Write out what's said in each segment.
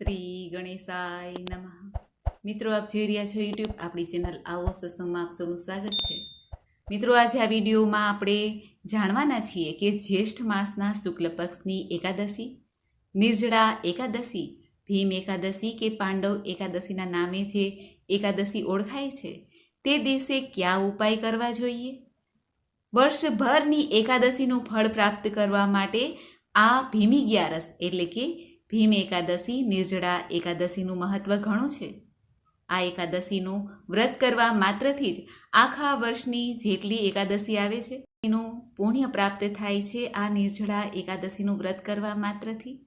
શ્રી ગણેશાય નમઃ. મિત્રો, આપ જોઈ રહ્યા છો યુટ્યુબ આપણી ચેનલ આવો સત્સંગમાં આપ સૌનું સ્વાગત છે. મિત્રો, આજે આ વિડીયોમાં આપણે જાણવાના છીએ કે જ્યેષ્ઠ માસના શુક્લ પક્ષની એકાદશી, નિર્જળા એકાદશી, ભીમ એકાદશી કે પાંડવ એકાદશીના નામે જે એકાદશી ઓળખાય છે, તે દિવસે કયા ઉપાય કરવા જોઈએ? વર્ષભરની એકાદશીનું ફળ પ્રાપ્ત કરવા માટે આ ભીમી ગ્યારસ એટલે કે ભીમ એકાદશી, નિર્જળા એકાદશીનું મહત્ત્વ ઘણું છે. આ એકાદશીનું વ્રત કરવા માત્રથી જ આખા વર્ષની જેટલી એકાદશી આવે છે, એનું પુણ્ય પ્રાપ્ત થાય છે આ નિર્જળા એકાદશીનું વ્રત કરવા માત્રથી.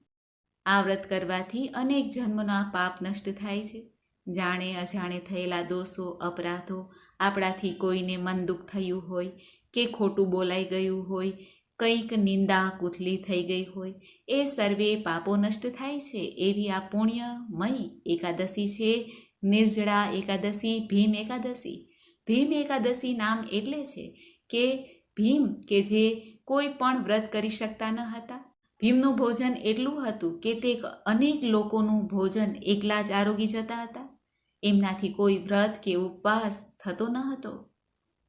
આ વ્રત કરવાથી અનેક જન્મના પાપ નષ્ટ થાય છે. જાણે અજાણે થયેલા દોષો, અપરાધો આપણાથી કોઈને મન દુઃખ થયું હોય કે ખોટું બોલાઈ ગયું હોય કંઈક નિંદા કુથલી થઈ ગઈ હોય, એ સર્વે પાપો નષ્ટ થાય છે એવી આ પુણ્યમય એકાદશી છે. નિર્જળા એકાદશી, ભીમ એકાદશી. ભીમ એકાદશી નામ એટલે છે કે ભીમ કે જે કોઈ પણ વ્રત કરી શકતા ન હતા. ભીમનું ભોજન એટલું હતું કે તે અનેક લોકોનું ભોજન એકલા જ આરોગી જતા હતા. એમનાથી કોઈ વ્રત કે ઉપવાસ થતો ન હતો.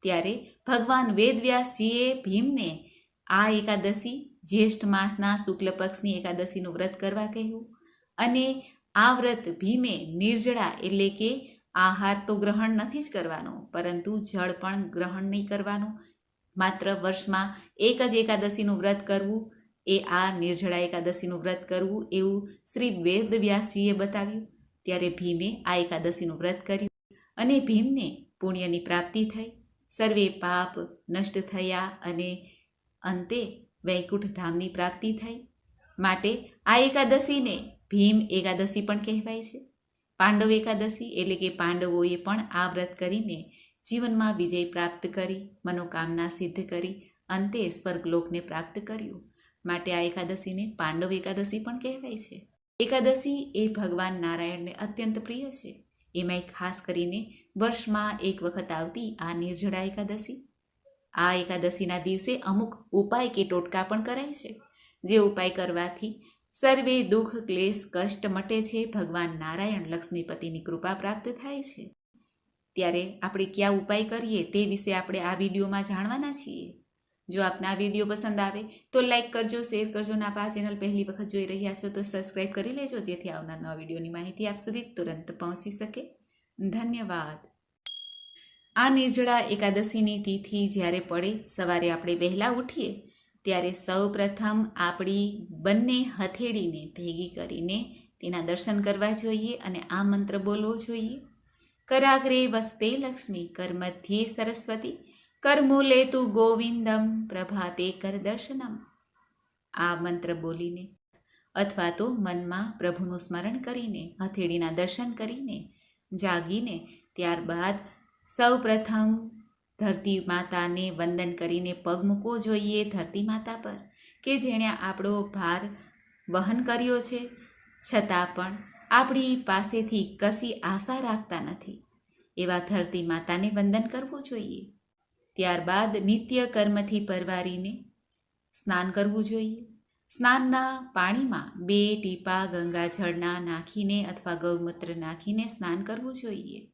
ત્યારે ભગવાન વેદવ્યાસજીએ ભીમને આ એકાદશી જ્યેષ્ઠ માસના શુક્લ પક્ષની એકાદશીનું વ્રત કરવા કહ્યું. અને આ વ્રત ભીમે નિર્જળા એટલે કે આહાર તો ગ્રહણ નથી જ કરવાનો, પરંતુ જળ પણ ગ્રહણ નહીં કરવાનું. માત્ર વર્ષમાં એક જ એકાદશીનું વ્રત કરવું, એ આ નિર્જળા એકાદશીનું વ્રત કરવું એવું શ્રી વેદવ્યાસજીએ બતાવ્યું. ત્યારે ભીમે આ એકાદશીનું વ્રત કર્યું અને ભીમને પુણ્યની પ્રાપ્તિ થઈ. સર્વે પાપ નષ્ટ થયા અને અંતે વૈકુંઠ ધામની પ્રાપ્તિ થઈ. માટે આ એકાદશીને ભીમ એકાદશી પણ કહેવાય છે. પાંડવ એકાદશી એટલે કે પાંડવોએ પણ આ વ્રત કરીને જીવનમાં વિજય પ્રાપ્ત કરી, મનોકામના સિદ્ધ કરી, અંતે સ્વર્ગલોકને પ્રાપ્ત કર્યું. માટે આ એકાદશીને પાંડવ એકાદશી પણ કહેવાય છે. એકાદશી એ ભગવાન નારાયણને અત્યંત પ્રિય છે. એમાંય ખાસ કરીને વર્ષમાં એક વખત આવતી આ નિર્જળા એકાદશી. આ એકાદશીના દિવસે અમુક ઉપાય કે ટોટકા પણ કરાય છે. જે ઉપાય કરવાથી સર્વે દુઃખ, ક્લેશ, કષ્ટ મટે છે, ભગવાન નારાયણ લક્ષ્મીપતિની કૃપા પ્રાપ્ત થાય છે. ત્યારે આપણે કયા ઉપાય કરીએ તે વિશે આપણે આ વિડીયોમાં જાણવાના છીએ. જો આપને આ વીડિયો પસંદ આવે તો લાઈક કરજો, શેર કરજો અને આપ આ ચેનલ પહેલી વખત જોઈ રહ્યા છો તો સબસ્ક્રાઈબ કરી લેજો જેથી આવનાર નવા વિડીયોની માહિતી આપ સુધી તુરંત પહોંચી શકે. ધન્યવાદ. આ નિર્જળા એકાદશીની તિથિ જ્યારે પડે, સવારે આપણે વહેલા ઉઠીએ, ત્યારે સૌ પ્રથમ આપણી બંને હથેળીને ભેગી કરીને તેના દર્શન કરવા જોઈએ અને આ મંત્ર બોલવો જોઈએ. કરાગ્રે વસ્તે લક્ષ્મી કરમધ્યે સરસ્વતી કરમૂલે તું ગોવિંદમ, પ્રભાતે કર દર્શનમ. આ મંત્ર બોલીને અથવા તો મનમાં પ્રભુનું સ્મરણ કરીને, હથેળીના દર્શન કરીને જાગીને ત્યારબાદ સૌ પ્રથમ ધરતી માતાને વંદન કરીને પગ મૂકવો જોઈએ ધરતી માતા પર, કે જેણે આપણો ભાર વહન કર્યો છે. છતાં પણ આપણી પાસેથી કશી આશા રાખતા નથી. એવા ધરતી માતાને વંદન કરવું જોઈએ. ત્યારબાદ નિત્ય કર્મથી પરવારીને સ્નાન કરવું જોઈએ. સ્નાનના પાણીમાં બે ટીપા ગંગાજળના નાખીને અથવા ગૌમૂત્ર નાખીને સ્નાન કરવું જોઈએ.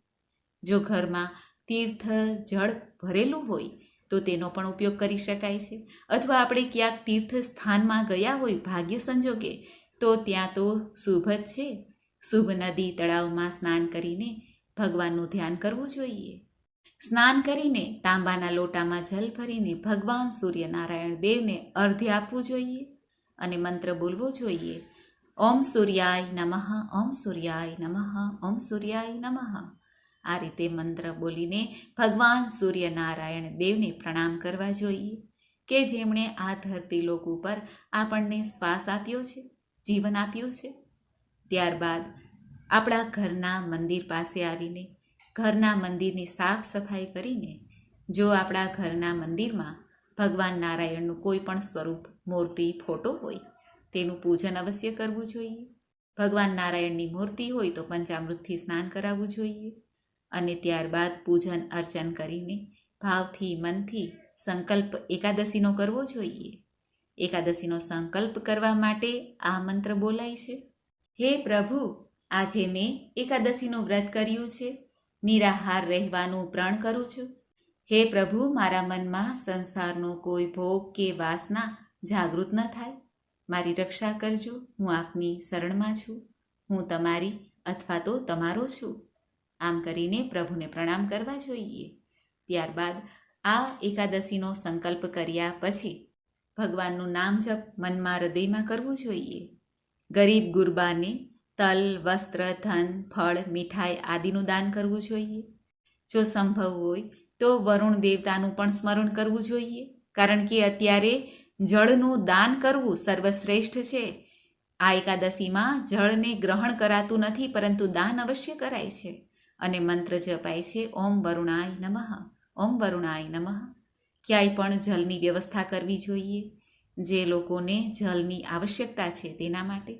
જો ઘરમાં તીર્થ જળ ભરેલું હોય તો તેનો પણ ઉપયોગ કરી શકાય છે. અથવા આપણે ક્યાંક તીર્થ સ્થાનમાં ગયા હોય ભાગ્ય સંજોગે, તો ત્યાં તો શુભ જ છે. શુભ નદી તળાવમાં સ્નાન કરીને ભગવાનનું ધ્યાન કરવું જોઈએ. સ્નાન કરીને તાંબાના લોટામાં જલ ભરીને ભગવાન સૂર્યનારાયણ દેવને અર્ધ્ય આપવું જોઈએ અને મંત્ર બોલવો જોઈએ. ઓમ સૂર્યાય નમઃ, ઓમ સૂર્યાય નમઃ, ઓમ સૂર્યાય નમઃ. આ રીતે મંત્ર બોલીને ભગવાન સૂર્યનારાયણ દેવને પ્રણામ કરવા જોઈએ કે જેમણે આ ધરતી લોક ઉપર આપણને શ્વાસ આપ્યો છે, જીવન આપ્યું છે. ત્યારબાદ આપણા ઘરના મંદિર પાસે આવીને, ઘરના મંદિરની સાફ સફાઈ કરીને, જો આપણા ઘરના મંદિરમાં ભગવાન નારાયણનું કોઈ પણ સ્વરૂપ, મૂર્તિ, ફોટો હોય, તેનું પૂજન અવશ્ય કરવું જોઈએ. ભગવાન નારાયણની મૂર્તિ હોય તો પંચામૃતથી સ્નાન કરાવવું જોઈએ. અને ત્યારબાદ પૂજન અર્ચન કરીને ભાવથી મનથી સંકલ્પ એકાદશીનો કરવો જોઈએ. એકાદશીનો સંકલ્પ કરવા માટે આ મંત્ર બોલાય છે. હે પ્રભુ, આજે મેં એકાદશીનું વ્રત કર્યું છે. નિરાહાર રહેવાનું પ્રણ કરું છું. હે પ્રભુ, મારા મનમાં સંસારનો કોઈ ભોગ કે વાસના જાગૃત ન થાય. મારી રક્ષા કરજો. હું આપની શરણમાં છું. હું તમારી અથવા તો તમારો છું. આમ કરીને પ્રભુને પ્રણામ કરવા જોઈએ. ત્યારબાદ આ એકાદશીનો સંકલ્પ કર્યા પછી ભગવાનનું નામ જપ મનમાં હૃદયમાં કરવું જોઈએ. ગરીબ ગુરબાને તલ, વસ્ત્ર, ધન, ફળ, મીઠાઈ આદિનું દાન કરવું જોઈએ. જો સંભવ હોય તો વરુણ દેવતાનું પણ સ્મરણ કરવું જોઈએ, કારણ કે અત્યારે જળનું દાન કરવું સર્વશ્રેષ્ઠ છે. આ એકાદશીમાં જળને ગ્રહણ કરાતું નથી, પરંતુ દાન અવશ્ય કરાય છે. અને મંત્ર જપાય છે, ઓમ વરુણાય નમઃ, ઓમ વરુણાય નમઃ. ક્યાંય પણ જલની વ્યવસ્થા કરવી જોઈએ, જે લોકોને જલની આવશ્યકતા છે તેના માટે.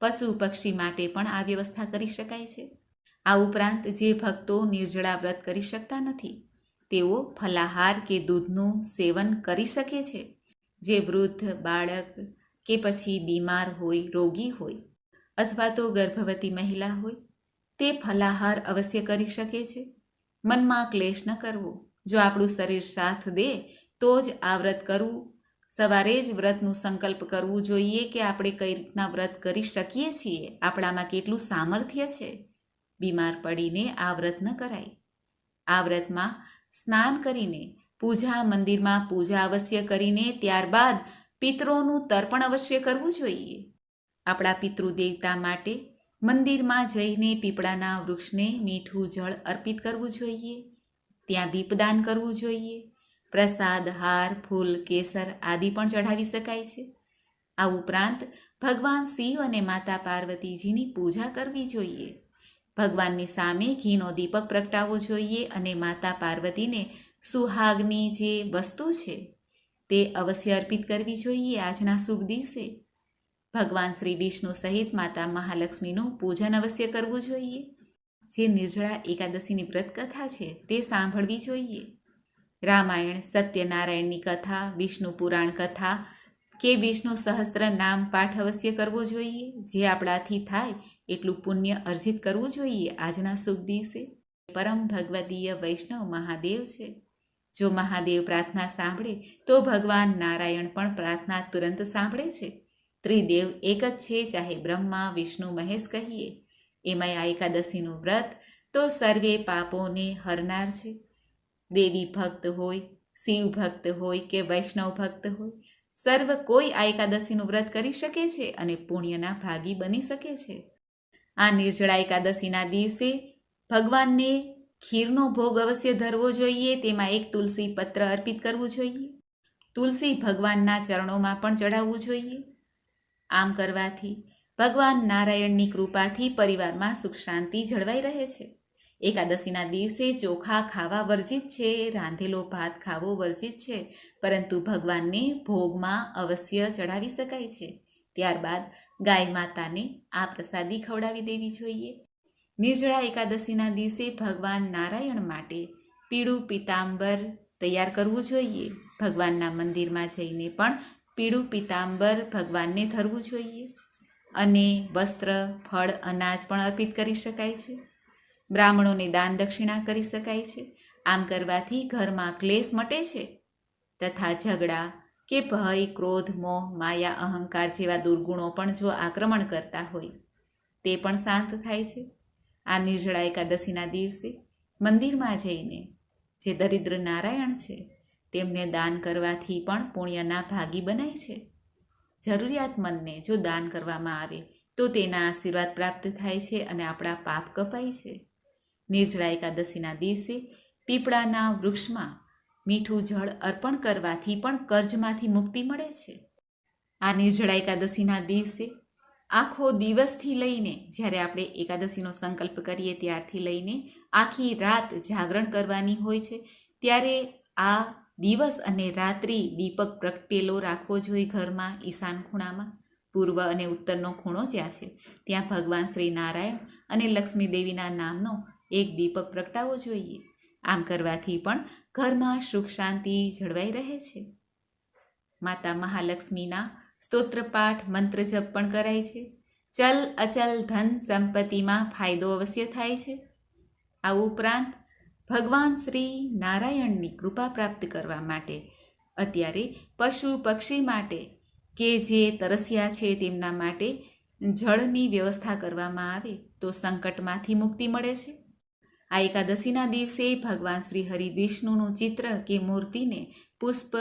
પશુ પક્ષી માટે પણ આ વ્યવસ્થા કરી શકાય છે. આ ઉપરાંત જે ભક્તો નિર્જળા વ્રત કરી શકતા નથી, તેઓ ફલાહાર કે દૂધનું સેવન કરી શકે છે. જે વૃદ્ધ, બાળક કે પછી બીમાર હોય, રોગી હોય, અથવા તો ગર્ભવતી મહિલા હોય તે ફલાહાર અવશ્ય કરી શકે છે. મનમાં ક્લેશ ન કરવો. જો આપણું શરીર સાથ દે, તો જ આ વ્રત કરવું. સવારે જ વ્રતનું સંકલ્પ કરવું જોઈએ કે આપણે કઈ રીતના વ્રત કરી શકીએ છીએ. આપણામાં કેટલું સામર્થ્ય છે. બીમાર પડીને આ વ્રત ન કરાય. આ વ્રતમાં સ્નાન કરીને, પૂજા મંદિરમાં પૂજા અવશ્ય કરીને ત્યારબાદ પિતરોનું તર્પણ અવશ્ય કરવું જોઈએ. આપણા પિતૃદેવતા માટે મંદિરમાં જઈને પીપળાના વૃક્ષને મીઠું જળ અર્પિત કરવું જોઈએ, ત્યાં દીપદાન કરવું જોઈએ, પ્રસાદ, હાર, ફૂલ, કેસર આદિ પણ ચઢાવી શકાય છે. આ ઉપરાંત ભગવાન શિવ અને માતા પાર્વતીજીની પૂજા કરવી જોઈએ. ભગવાનની સામે ઘીનો દીપક પ્રગટાવવો જોઈએ અને માતા પાર્વતીને સુહાગની જે વસ્તુ છે તે અવશ્ય અર્પિત કરવી જોઈએ આજના શુભ દિવસે. ભગવાન શ્રી વિષ્ણુ સહિત માતા મહાલક્ષ્મીનું પૂજન અવશ્ય કરવું જોઈએ. જે નિર્જળા એકાદશીની વ્રત કથા છે તે સાંભળવી જોઈએ. રામાયણ, સત્યનારાયણની કથા, વિષ્ણુ પુરાણ કથા કે વિષ્ણુ સહસ્ત્ર નામ પાઠ અવશ્ય કરવો જોઈએ. જે આપણાથી થાય એટલું પુણ્ય અર્જિત કરવું જોઈએ આજના શુભ દિવસે. પરમ ભગવદીય વૈષ્ણવ મહાદેવ છે. જો મહાદેવ પ્રાર્થના સાંભળે તો ભગવાન નારાયણ પણ પ્રાર્થના તુરંત સાંભળે છે. ત્રિદેવ એક જ છે, ચાહે બ્રહ્મા, વિષ્ણુ, મહેશ કહીએ. એમાંય આ એકાદશીનું વ્રત તો સર્વે પાપોને હરનાર છે. દેવી ભક્ત હોય, શિવ ભક્ત હોય કે વૈષ્ણવ ભક્ત હોય, સર્વ કોઈ આ એકાદશીનું વ્રત કરી શકે છે અને પુણ્યના ભાગી બની શકે છે. આ નિર્જળા એકાદશીના દિવસે ભગવાનને ખીરનો ભોગ અવશ્ય ધરવો જોઈએ, તેમાં એક તુલસી પત્ર અર્પિત કરવું જોઈએ. તુલસી ભગવાનના ચરણોમાં પણ ચડાવવું જોઈએ. આમ કરવાથી ભગવાન નારાયણની કૃપાથી પરિવારમાં સુખ શાંતિ જળવાઈ રહે છે. એકાદશીના દિવસે ચોખા ખાવા વર્જિત છે, રાંધેલો ભાત ખાવો વર્જિત છે, પરંતુ ભગવાનને ભોગમાં અવશ્ય ચડાવી શકાય છે. ત્યારબાદ ગાય માતાને આ પ્રસાદી ખવડાવી દેવી જોઈએ. નિર્જળા એકાદશીના દિવસે ભગવાન નારાયણ માટે પીળું પિતાંબર તૈયાર કરવું જોઈએ. ભગવાનના મંદિરમાં જઈને પણ પીળું પિતાંબર ભગવાનને ધરવું જોઈએ અને વસ્ત્ર, ફળ, અનાજ પણ અર્પિત કરી શકાય છે. બ્રાહ્મણોને દાન દક્ષિણા કરી શકાય છે. આમ કરવાથી ઘરમાં ક્લેશ મટે છે તથા ઝઘડા કે ભય, ક્રોધ, મોહ, માયા, અહંકાર જેવા દુર્ગુણો પણ જો આક્રમણ કરતા હોય, તે પણ શાંત થાય છે. આ નિર્જળા એકાદશીના દિવસે મંદિરમાં જઈને જે દરિદ્ર નારાયણ છે તેમને દાન કરવાથી પણ પુણ્યના ભાગી બનાય છે. જરૂરિયાતમંદને જો દાન કરવામાં આવે, તો તેના આશીર્વાદ પ્રાપ્ત થાય છે અને આપણા પાપ કપાય છે. નિર્જળા એકાદશીના દિવસે પીપળાના વૃક્ષમાં મીઠું જળ અર્પણ કરવાથી પણ કર્જમાંથી મુક્તિ મળે છે. આ નિર્જળા એકાદશીના દિવસે આખો દિવસથી લઈને, જ્યારે આપણે એકાદશીનો સંકલ્પ કરીએ ત્યારથી લઈને આખી રાત જાગરણ કરવાની હોય છે, ત્યારે આ દિવસ અને રાત્રિ દીપક પ્રગટેલો રાખવો જોઈએ ઘરમાં, ઈશાન ખૂણામાં. પૂર્વ અને ઉત્તરનો ખૂણો જ્યાં છે, ત્યાં ભગવાન શ્રી નારાયણ અને લક્ષ્મી દેવીના નામનો એક દીપક પ્રગટાવવો જોઈએ. આમ કરવાથી પણ ઘરમાં સુખ શાંતિ જળવાઈ રહે છે. માતા મહાલક્ષ્મીના સ્તોત્રપાઠ મંત્ર જપ પણ કરાય છે. ચલ અચલ ધન સંપત્તિમાં ફાયદો અવશ્ય થાય છે. આ ઉપરાંત ભગવાન શ્રી નારાયણની કૃપા પ્રાપ્ત કરવા માટે, અત્યારે પશુ પક્ષી માટે કે જે તરસ્યા છે તેમના માટે જળની વ્યવસ્થા કરવામાં આવે તો સંકટમાંથી મુક્તિ મળે છે. આ એકાદશીના દિવસે ભગવાન શ્રી હરિ વિષ્ણુનું ચિત્ર કે મૂર્તિને પુષ્પ,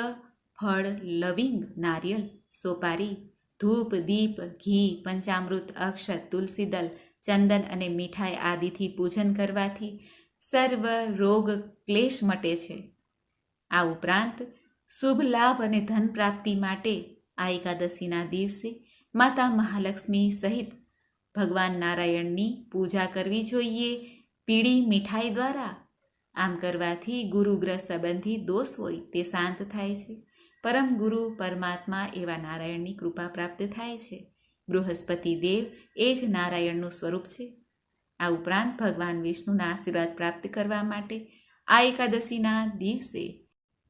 ફળ, લવિંગ, નારિયેલ, સોપારી, ધૂપ, દીપ, ઘી, પંચામૃત, અક્ષત તુલસીદલ ચંદન અને મીઠાઈ આદિથી પૂજન કરવાથી સર્વ રોગ ક્લેશ મટે છે. આ ઉપરાંત, શુભ લાભ અને ધન પ્રાપ્તિ માટે આ એકાદશીના દિવસે માતા મહાલક્ષ્મી સહિત ભગવાન નારાયણની પૂજા કરવી જોઈએ. પીળી મીઠાઈ દ્વારા આમ કરવાથી ગુરુગ્રહ સંબંધી દોષ હોય તે શાંત થાય છે. પરમ ગુરુ પરમાત્મા એવા નારાયણની કૃપા પ્રાપ્ત થાય છે. બૃહસ્પતિ દેવ એ જ નારાયણનું સ્વરૂપ છે. આ ઉપરાંત ભગવાન વિષ્ણુના આશીર્વાદ પ્રાપ્ત કરવા માટે આ એકાદશીના દિવસે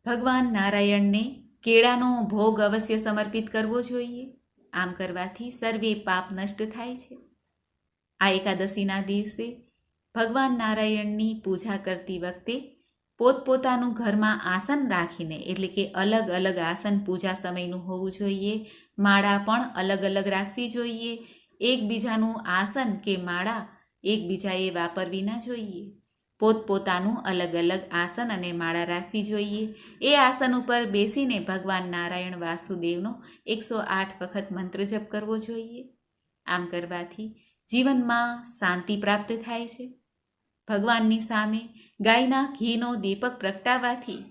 ભગવાન નારાયણને કેળાનો ભોગ અવશ્ય સમર્પિત કરવો જોઈએ. આમ કરવાથી સર્વે પાપ નષ્ટ થાય છે. આ એકાદશીના દિવસે ભગવાન નારાયણની પૂજા કરતી વખતે પોતપોતાનું ઘરમાં આસન રાખીને, એટલે કે અલગ અલગ આસન પૂજા સમયનું હોવું જોઈએ, માળા પણ અલગ અલગ રાખવી જોઈએ. એકબીજાનું આસન કે માળા એકબીજાએ વાપરવી ના જોઈએ. પોતપોતાનું અલગ અલગ આસન અને માળા રાખવી જોઈએ. એ આસન ઉપર બેસીને ભગવાન નારાયણ વાસુદેવનો એકસો આઠ વખત મંત્ર જપ કરવો જોઈએ. આમ કરવાથી જીવનમાં શાંતિ પ્રાપ્ત થાય છે. ભગવાનની સામે ગાયના ઘીનો દીપક પ્રગટાવવાથી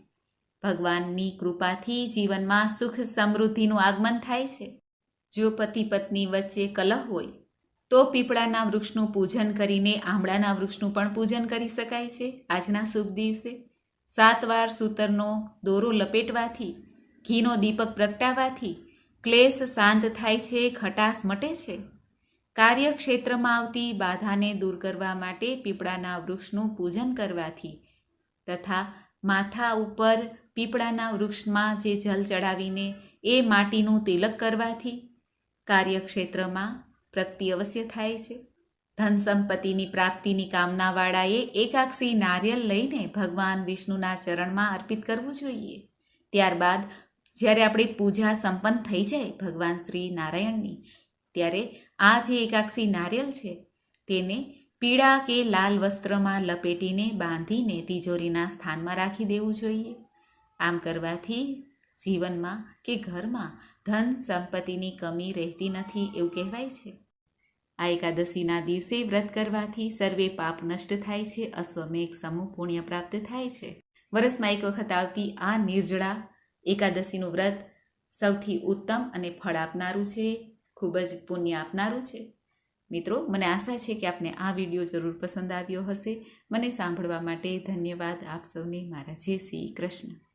ભગવાનની કૃપાથી જીવનમાં સુખ સમૃદ્ધિનું આગમન થાય છે. જો પતિ પત્ની વચ્ચે કલહ હોય તો પીપળાના વૃક્ષનું પૂજન કરીને આંબળાના વૃક્ષનું પણ પૂજન કરી શકાય છે. આજના શુભ દિવસે સાત વાર સૂતરનો દોરો લપેટવાથી, ઘીનો દીપક પ્રગટાવવાથી ક્લેશ શાંત થાય છે, ખટાશ મટે છે. કાર્યક્ષેત્રમાં આવતી બાધાને દૂર કરવા માટે પીપળાના વૃક્ષનું પૂજન કરવાથી તથા માથા ઉપર પીપળાના વૃક્ષમાં જે જલ ચડાવીને એ માટીનું તિલક કરવાથી કાર્યક્ષેત્રમાં પ્રગતિ અવશ્ય થાય છે. ધન સંપત્તિની પ્રાપ્તિની કામનાવાળાએ એકાક્ષી નારિયેલ લઈને ભગવાન વિષ્ણુના ચરણમાં અર્પિત કરવું જોઈએ. ત્યારબાદ, જ્યારે આપણી પૂજા સંપન્ન થઈ જાય ભગવાન શ્રી નારાયણની, ત્યારે આ જે એકાક્ષી નારિયેલ છે, તેને પીળા કે લાલ વસ્ત્રમાં લપેટીને બાંધીને તિજોરીના સ્થાનમાં રાખી દેવું જોઈએ. આમ કરવાથી જીવનમાં કે ઘરમાં ધન સંપત્તિની કમી રહેતી નથી એવું કહેવાય છે. આ એકાદશીના દિવસે વ્રત કરવાથી સર્વે પાપ નષ્ટ થાય છે, અશ્વમેઘ સમૂહ પુણ્ય પ્રાપ્ત થાય છે. વરસમાં એક વખત આવતી આ નિર્જળા એકાદશીનું વ્રત સૌથી ઉત્તમ અને ફળ આપનારું છે, ખૂબ જ પુણ્ય આપનારું છે. મિત્રો, મને આશા છે કે આપને આ વીડિયો જરૂર પસંદ આવ્યો હશે. મને સાંભળવા માટે ધન્યવાદ આપ સૌને. મારા જય શ્રી કૃષ્ણ.